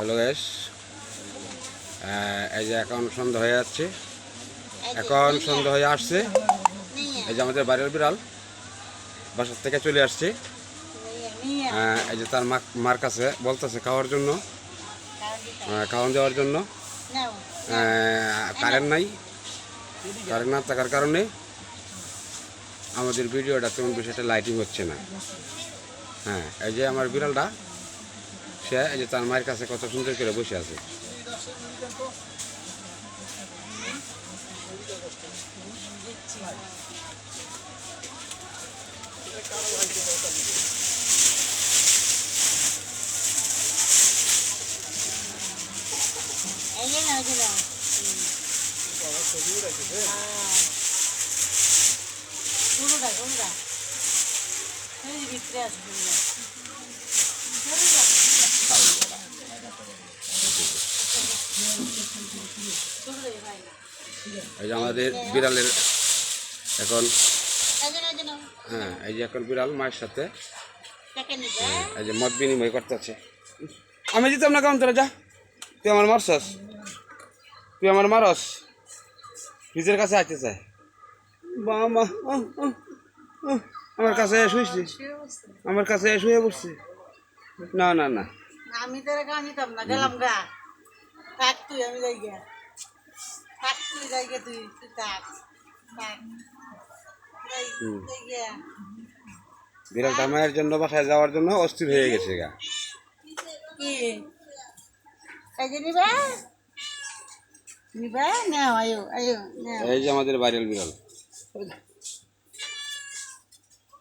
Hello gas এই যে এখন সন্ধ্যা হয়ে যাচ্ছে। এখন সন্ধ্যা হয়ে আসছে। এই যে আমাদের বাড়ির বিড়াল বাসার থেকে চলে আসছে। এই যে তার মা- মার কাছে বলতেছে খাওয়ার জন্য। খাওয়ান দেওয়ার জন্য। কারেন্ট নাই। কারেন্ট না থাকার কারণে আমাদের ভিডিওটা তেমন বিষয়টা লাইটিং হচ্ছে না। হ্যাঁ এই যে আমার বিড়ালটা সে এই যে তার মায়ের কাছে কত সুন্দর করে বসে আছে। কোনটা কোনটা এই ভিতরে আছে এই যে আমাদের বিড়ালের এখন হ্যাঁ এই যে এখন বিড়াল মায়ের সাথে। এই যে মত বিনিময় করতেছে। আমি দিতাম না কেমন তোরা যা। তুই আমার মারছস। তুই আমার মারস। নিজের কাছে আসতে চায়। বাবা আমার কাছে শুয়েছি আমার কাছে শুয়ে পড়ছি। না না না। আমি তোরা গা নিতাম না? গেলাম গা। থাক তুই আমি যাই গা থাক তুই দামের তুই তুই থাক বিড়ালটা মায়ের জন্য বাসায় যাওয়ার জন্য অস্থির হয়ে গেছে গা। কি? এই যে নিবা। নিবা নাও আয়ো আয়ো এই যে আমাদের ভাইরাল বিড়াল।